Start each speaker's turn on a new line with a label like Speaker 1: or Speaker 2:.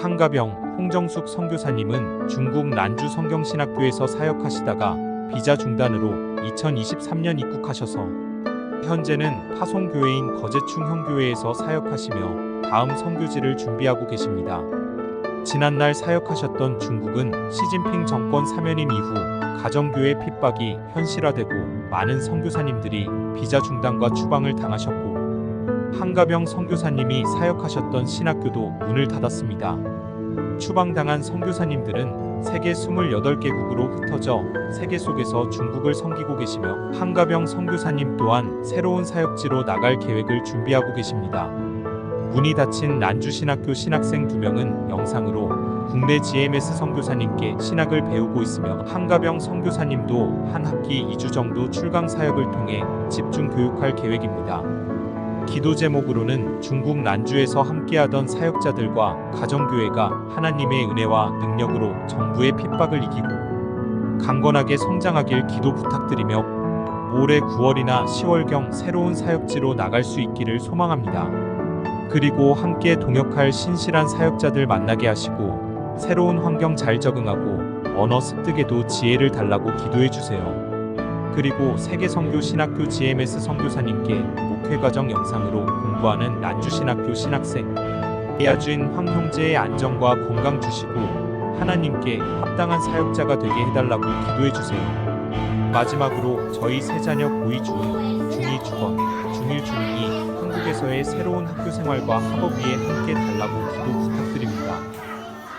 Speaker 1: 한가병 홍정숙 선교사님은 중국 난주 성경신학교에서 사역하시다가 비자 중단으로 2023년 입국하셔서 현재는 파송교회인 거제충 형교회에서 사역하시며 다음 선교지를 준비하고 계십니다. 지난날 사역하셨던 중국은 시진핑 정권 사면임 이후 가정교회 핍박이 현실화되고 많은 선교사님들이 비자 중단과 추방을 당하셨고 한가병 선교사님이 사역하셨던 신학교도 문을 닫았습니다. 추방당한 선교사님들은 세계 28개국으로 흩어져 세계 속에서 중국을 섬기고 계시며 한가병 선교사님 또한 새로운 사역지로 나갈 계획을 준비하고 계십니다. 문이 닫힌 난주신학교 신학생 2명은 영상으로 국내 GMS 선교사님께 신학을 배우고 있으며 한가병 선교사님도 한 학기 2주 정도 출강 사역을 통해 집중 교육할 계획입니다. 기도 제목으로는 중국 난주에서 함께하던 사역자들과 가정교회가 하나님의 은혜와 능력으로 정부의 핍박을 이기고 강건하게 성장하길 기도 부탁드리며 올해 9월이나 10월경 새로운 사역지로 나갈 수 있기를 소망합니다. 그리고 함께 동역할 신실한 사역자들 만나게 하시고 새로운 환경 잘 적응하고 언어 습득에도 지혜를 달라고 기도해 주세요. 그리고 세계 선교 신학교 GMS 선교사님께 목회 과정 영상으로 공부하는 난주 신학교 신학생 이아주인 황 형제의 안정과 건강 주시고 하나님께 합당한 사역자가 되게 해달라고 기도해 주세요. 마지막으로 저희 세 자녀 고2 중, 중2 주건, 중1 중2 한국에서의 새로운 학교 생활과 학업 위에 함께 달라고 기도 부탁드립니다.